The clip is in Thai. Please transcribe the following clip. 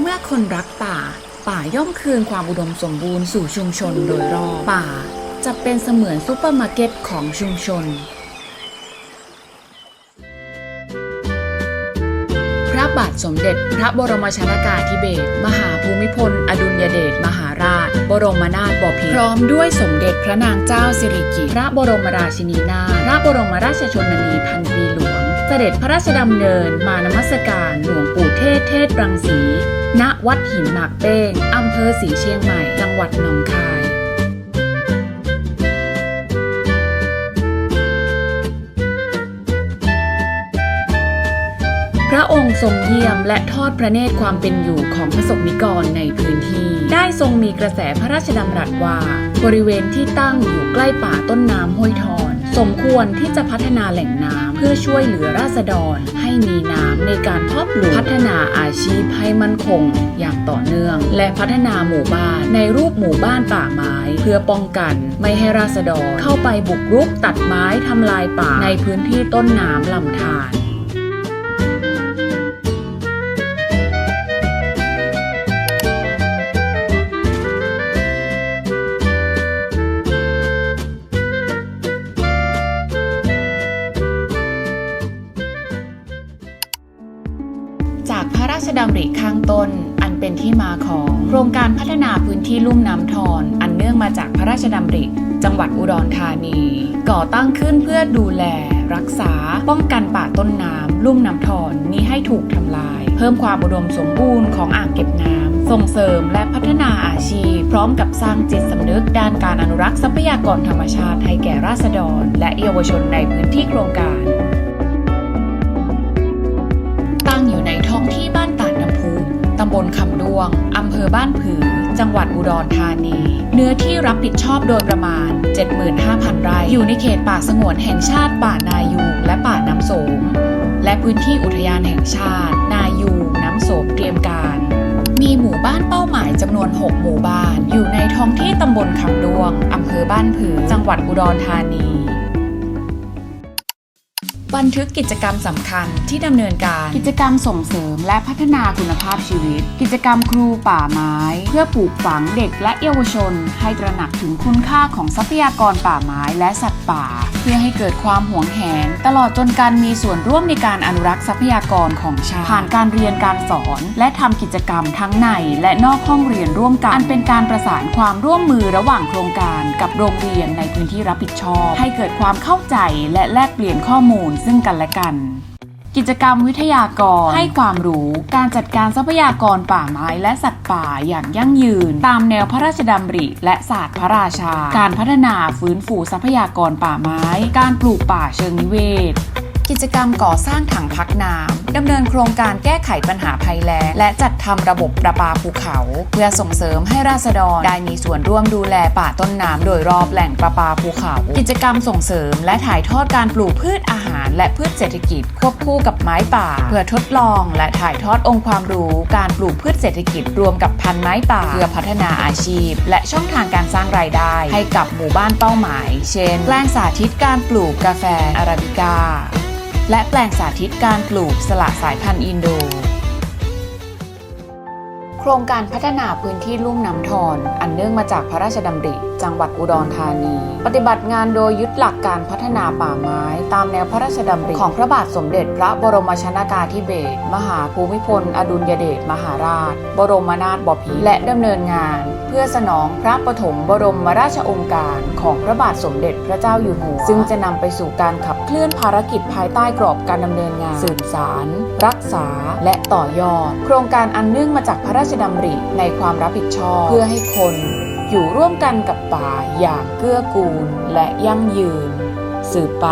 เมื่อคนรักป่า ป่าย่อมคืนความอุดมสมบูรณ์สู่ชุมชนโดยรอบป่า จะเป็นเสมือนซูเปอร์มาร์เก็ตของชุมชน พระบาทสมเด็จพระบรมชนากาธิเบศรมหาภูมิพล อดุลยเดชมหาราช บรมนาถบพิตรพร้อมด้วยสมเด็จพระนางเจ้าสิริกิติ์พระบรมราชินีนาถพระบรมราชชนนีพันปีหลวง เสด็จพระราชดำเนินมานมัสการหลวงปู่เทศเทศรังสี ณ วัดหินหมากเป้งอำเภอสีเชียงใหม่ จังหวัดหนองคาย ระองค์ทรงเยี่ยมและทอดพระเนตรความเป็นอยู่ของพระสงฆ์นิกรในพื้นที่ ได้ทรงมีกระแสพระราชดำรัสว่า บริเวณที่ตั้งอยู่ใกล้ป่าต้นน้ำห้วยทอน สมควรที่จะพัฒนาแหล่งน้ำเพื่อช่วยเหลือราษฎร ให้มีน้ำในการเพาะปลูกพัฒนาอาชีพให้มั่นคง อย่างต่อเนื่อง และพัฒนาหมู่บ้านในรูปหมู่บ้านป่าไม้ เพื่อป้องกัน ไม่ให้ราษฎรเข้าไปบุกรุกตัดไม้ทำลายป่าในพื้นที่ต้นน้ำลำธาร ระราชดำริข้างต้น อันเป็นที่มาของโครงการพัฒนาพื้นที่ลุ่มน้ำทอน อันเนื่องมาจากพระราชดำริ จังหวัดอุดรธานี ก่อตั้งขึ้นเพื่อดูแล รักษา ป้องกันป่าต้นน้ำลุ่มน้ำทอนนี้ให้ถูกทำลาย เพิ่มความอุดมสมบูรณ์ของอ่างเก็บน้ำส่งเสริมและพัฒนาอาชีพ พร้อมกับสร้างจิตสำนึกด้านการอนุรักษ์ทรัพยากรธรรมชาติให้แก่ราษฎร และเยาวชนในพื้นที่โครงการ ตั้งอยู่ใน บลคำด้วง อำเภอบ้านผือ จังหวัดอุดรธานี เนื้อที่รับผิดชอบโดยประมาณ 75,000 ไร่ อยู่ในเขตป่าสงวนแห่งชาติป่านายูงและป่าน้ำโสม และพื้นที่อุทยานแห่งชาติ นายูงน้ำโสมเตรียมการ มีหมู่บ้านเป้าหมายจำนวน 6 หมู่บ้าน อยู่ในท้องที่ตำบลคำด้วง อำเภอบ้านผือ จังหวัดอุดรธานี บันทึกกิจกรรมสำคัญที่ดำเนินการ กิจกรรมส่งเสริมและพัฒนาคุณภาพชีวิต กิจกรรมครูป่าไม้ เพื่อปลูกฝังเด็กและเยาวชน ให้ตระหนักถึงคุณค่าของทรัพยากรป่าไม้และสัตว์ป่า เพื่อให้เกิดความหวงแหน ตลอดจนการมีส่วนร่วมในการอนุรักษ์ทรัพยากรของชาติผ่านการเรียนการสอน และทำกิจกรรมทั้งใน และนอกห้องเรียนร่วมกันอันเป็นการประสานความร่วมมือระหว่างโครงการ กับโรงเรียนในพื้นที่รับผิดชอบ ให้เกิดความเข้าใจและแลกเปลี่ยนข้อมูลซึ่งกันและกัน กิจกรรมวิทยากรให้ความรู้การจัดการทรัพยากรป่าไม้และสัตว์ป่าอย่างยั่งยืน ตามแนวพระราชดำริ และศาสตร์พระราชา การพัฒนาฟื้นฟูทรัพยากรป่าไม้ การปลูกป่าเชิงนิเวศ กิจกรรมก่อสร้างถังพักน้ำ ดำเนินโครงการแก้ไขปัญหาภัยแล้ง และจัดทำระบบประปาภูเขา เพื่อส่งเสริมให้ราษฎรได้มีส่วนร่วมดูแลป่าต้นน้ำโดยรอบแหล่งประปาภูเขา กิจกรรมส่งเสริม และถ่ายทอดการปลูกพืชอาหาร และพืชเศรษฐกิจ ควบคู่กับไม้ป่า เพื่อทดลอง และถ่ายทอดองค์ความรู้ การปลูกพืชเศรษฐกิจรวมกับพันไม้ป่า เพื่อพัฒนาอาชีพ และช่องทางการสร้างรายได้ ให้กับหมู่บ้านเป้าหมาย เช่นแปลงสาธิตการปลูกกาแฟอาราบิกา และแปลงสาธิตการปลูกสละสายพันธุ์อินโด โครงการพัฒนาพื้นที่ลุ่มน้ำทอนอันเนื่องมาจากพระราชดำริจังหวัดอุดรธานี ปฏิบัติงานโดยยึดหลักการพัฒนาป่าไม้ ตามแนวพระราชดำริของพระบาทสมเด็จพระบรมชนากาธิเบศรมหาภูมิพล อดุลยเดชมหาราช บรมนาถบพิตรและดำเนินงาน เพื่อสนองพระปฐมบรมราชโองการของพระบาทสมเด็จพระเจ้าอยู่หัว ซึ่งจะนำไปสู่การขับเคลื่อนภารกิจภายใต้กรอบการดำเนินงานสืบสาร รักษาและต่อยอด โครงการอันเนื่องมาจากพระราชดำริในความรับผิดชอบเพื่อให้คน อยู่ร่วมกันกับป่าอย่างเกื้อกูลและยั่งยืน สืบไป